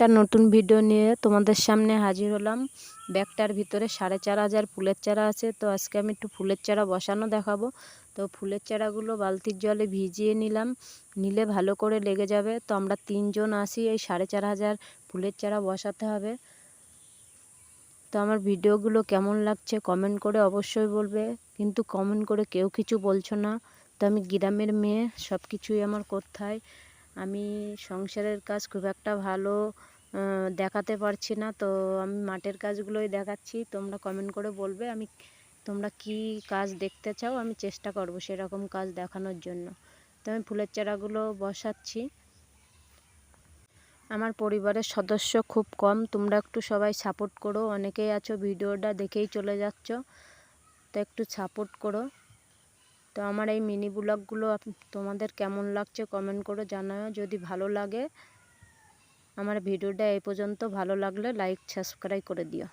একটা নতুন ভিডিও নিয়ে তোমাদের সামনে হাজির হলাম। ব্যাগটার ভিতরে সাড়ে চার হাজার ফুলের চারা আছে। তো আজকে আমি একটু ফুলের চারা বসানো দেখাবো। তো ফুলের চারাগুলো বালতির জলে ভিজিয়ে নিলাম। নিলে ভালো করে লেগে যাবে। তো আমরা তিনজন আসি এই সাড়ে চার হাজার ফুলের চারা বসাতে হবে। তো আমার ভিডিওগুলো কেমন লাগছে কমেন্ট করে অবশ্যই বলবে। কিন্তু কমেন্ট করে কেউ কিছু বলছো না। তো আমি গ্রামের মেয়ে সব কিছুই আমার হয় আমি সংসারের কাজ খুব একটা ভালো দেখাতে পারছি না। তো আমি মাঠের কাজগুলোই দেখাচ্ছি। তোমরা কমেন্ট করে বলবে আমি তোমরা কি কাজ দেখতে চাও? আমি চেষ্টা করব সেরকম কাজ দেখানোর জন্য। তো আমি ফুলের চারাগুলো বসাচ্ছি। আমার পরিবারের সদস্য খুব কম। তোমরা একটু সবাই সাপোর্ট করো। অনেকেই আছো, ভিডিওটা দেখেই চলে যাচ্ছ। তো একটু সাপোর্ট করো। তো আমার এই মিনি ব্লগগুলো তোমাদের কেমন লাগছে কমেন্ট করে জানাও যদি ভালো লাগে, আমার ভিডিওটা এই পর্যন্ত ভালো লাগলে লাইক সাবস্ক্রাইব করে দিও।